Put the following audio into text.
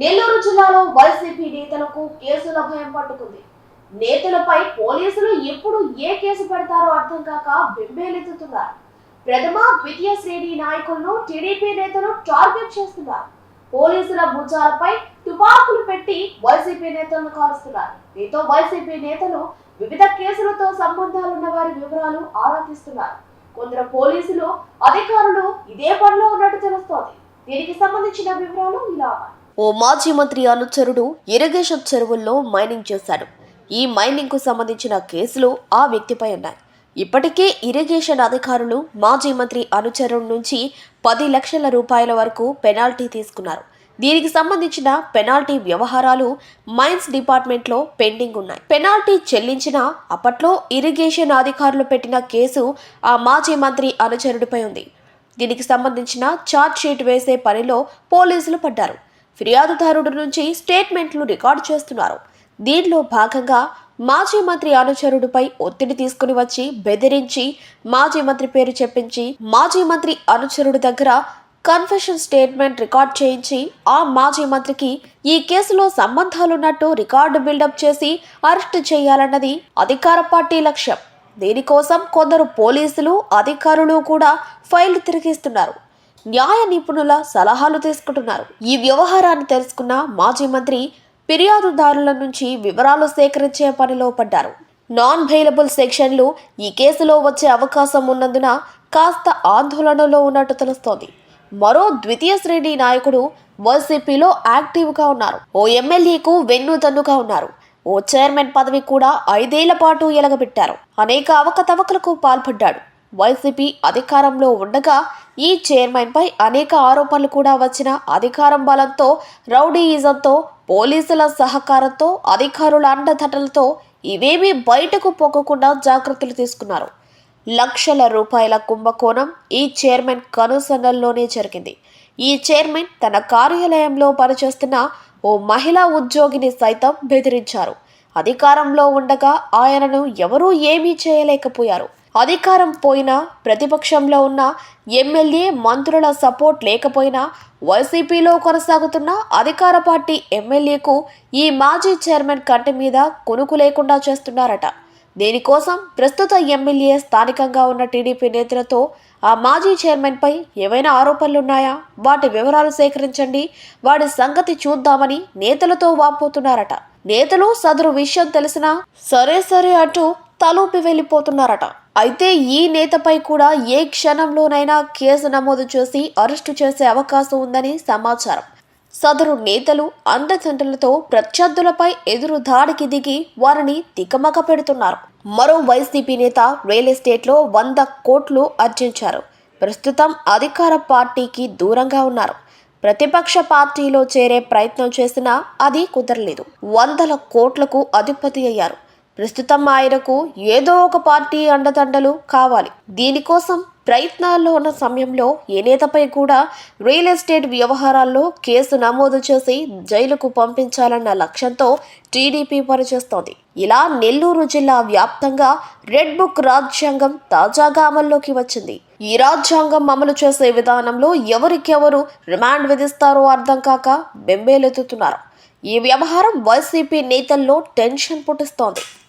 నెల్లూరు జిల్లాలో వైసీపీ నేతలకు కేసుల భయం పట్టుకుంది. నేతలపై పోలీసులు ఎప్పుడు ఏ కేసు పెడతారో అర్థం కాక బెంబేలెత్తుతున్నారు. ప్రథమ ద్వితీయ శ్రేణి నాయకులను టీడీపీ నేతలు టార్గెట్ చేస్తున్నారు. పోలీసుల భుజాలపై తుపాకులు పెట్టి వైసీపీ నేతలను కాలుస్తున్నారు దీంతో వైసీపీ నేతలు వివిధ కేసులతో సంబంధాలున్న వారి వివరాలు ఆరాధిస్తున్నారు కొందరు పోలీసులు అధికారులు ఇదే పనిలో ఉన్నట్టు తెలుస్తోంది. దీనికి సంబంధించిన వివరాలు ఇలా ఓ మాజీ మంత్రి అనుచరుడు ఇరిగేషన్ చెరువుల్లో మైనింగ్ చేశాడు. ఈ మైనింగ్కు సంబంధించిన కేసులు ఆ వ్యక్తిపై ఉన్నాయి. ఇప్పటికే ఇరిగేషన్ అధికారులు మాజీ మంత్రి అనుచరుడు నుంచి పది లక్షల రూపాయల వరకు పెనాల్టీ తీసుకున్నారు. దీనికి సంబంధించిన పెనాల్టీ వ్యవహారాలు మైన్స్ డిపార్ట్మెంట్లో పెండింగ్ ఉన్నాయి. పెనాల్టీ చెల్లించిన అప్పట్లో ఇరిగేషన్ అధికారులు పెట్టిన కేసు ఆ మాజీ మంత్రి అనుచరుడిపై ఉంది. దీనికి సంబంధించిన ఛార్జ్ షీట్ వేసే పనిలో పోలీసులు పడ్డారు. ఫిర్యాదుదారుడు నుంచి స్టేట్మెంట్లు రికార్డు చేస్తున్నారు. దీనిలో భాగంగా మాజీ మంత్రి అనుచరుడిపై ఒత్తిడి తీసుకుని వచ్చి బెదిరించి మాజీ మంత్రి పేరు చెప్పించి మాజీ మంత్రి అనుచరుడి దగ్గర కన్ఫెషన్ స్టేట్మెంట్ రికార్డ్ చేయించి ఆ మాజీ మంత్రికి ఈ కేసులో సంబంధాలున్నట్టు రికార్డు బిల్డప్ చేసి అరెస్టు చేయాలన్నది అధికార పార్టీ లక్ష్యం. దీనికోసం కొందరు పోలీసులు అధికారులు కూడా ఫైల్ తిరిగిస్తున్నారు. న్యాయ నిపుణుల సలహాలు తీసుకుంటున్నారు. ఈ వ్యవహారాన్ని తెలుసుకున్న మాజీ మంత్రి ఫిర్యాదుదారుల నుంచి వివరాలు సేకరించే పనిలో పడ్డారు. నాన్ బెయిలబుల్ సెక్షన్లు ఈ కేసులో వచ్చే అవకాశం ఉన్నందున కాస్త ఆందోళనలో ఉన్నట్టు తెలుస్తోంది. మరో ద్వితీయ శ్రేణి నాయకుడు వైసీపీలో యాక్టివ్గా ఉన్నారు. ఓ ఎమ్మెల్యేకు వెన్నుదన్నుగా ఉన్నారు. ఓ చైర్మన్ పదవి కూడా ఐదేళ్ళ పాటు ఎలగబెట్టారు. అనేక అవకతవకలకు పాల్పడ్డాడు. వైసీపీ అధికారంలో ఉండగా ఈ చైర్మన్పై అనేక ఆరోపణలు కూడా వచ్చిన అధికారం బలంతో రౌడీయిజంతో పోలీసుల సహకారంతో అధికారుల అండదండలతో ఇవేమీ బయటకు పోకకుండా జాగ్రత్తలు తీసుకున్నారు. లక్షల రూపాయల కుంభకోణం ఈ చైర్మన్ కనుసన్నల్లోనే జరిగింది. ఈ చైర్మన్ తన కార్యాలయంలో పనిచేస్తున్న ఓ మహిళా ఉద్యోగిని సైతం బెదిరించారు. అధికారంలో ఉండగా ఆయనను ఎవరూ ఏమీ చేయలేకపోయారు. అధికారం పోయినా ప్రతిపక్షంలో ఉన్న ఎమ్మెల్యే మంత్రుల సపోర్ట్ లేకపోయినా వైసీపీలో కొనసాగుతున్న అధికార పార్టీ ఎమ్మెల్యేకు ఈ మాజీ చైర్మన్ కంటి మీద కొనుకు లేకుండా చేస్తున్నారట. దీనికోసం ప్రస్తుత ఎమ్మెల్యే స్థానికంగా ఉన్న టీడీపీ నేతలతో ఆ మాజీ చైర్మన్పై ఏవైనా ఆరోపణలున్నాయా? వాటి వివరాలు సేకరించండి. వాడి సంగతి చూద్దామని నేతలతో వాపోతున్నారట. నేతలు సదరు విషయం తెలిసినా సరే సరే అంటూ తలూపి వెళ్ళిపోతున్నారట. అయితే ఈ నేతపై కూడా ఏ క్షణంలోనైనా కేసు నమోదు చేసి అరెస్టు చేసే అవకాశం ఉందని సమాచారం. సదరు నేతలు అండదండలతో ప్రత్యర్థులపై ఎదురు దాడికి దిగి వారిని తికమక పెడుతున్నారు. మరో వైసీపీ నేత రియల్ ఎస్టేట్లో వంద కోట్లు అర్జించారు. ప్రస్తుతం అధికార పార్టీకి దూరంగా ఉన్నారు. ప్రతిపక్ష పార్టీలో చేరే ప్రయత్నం చేసినా అది కుదరలేదు. వందల కోట్లకు అధిపతి అయ్యారు. ప్రస్తుతం ఆయనకు ఏదో ఒక పార్టీ అండదండలు కావాలి. దీనికోసం ప్రయత్నాల్లో ఉన్న సమయంలో ఏ నేతపై కూడా రియల్ ఎస్టేట్ వ్యవహారాల్లో కేసు నమోదు చేసి జైలుకు పంపించాలన్న లక్ష్యంతో టీడీపీ పనిచేస్తోంది. ఇలా నెల్లూరు జిల్లా వ్యాప్తంగా రెడ్ బుక్ రాజ్యాంగం తాజాగా అమల్లోకి వచ్చింది. ఈ రాజ్యాంగం అమలు చేసే విధానంలో ఎవరికెవరు రిమాండ్ విధిస్తారో అర్థం కాక బెంబేలెత్తుతున్నారు. ఈ వ్యవహారం వైసీపీ నేతల్లో టెన్షన్ పుట్టిస్తోంది.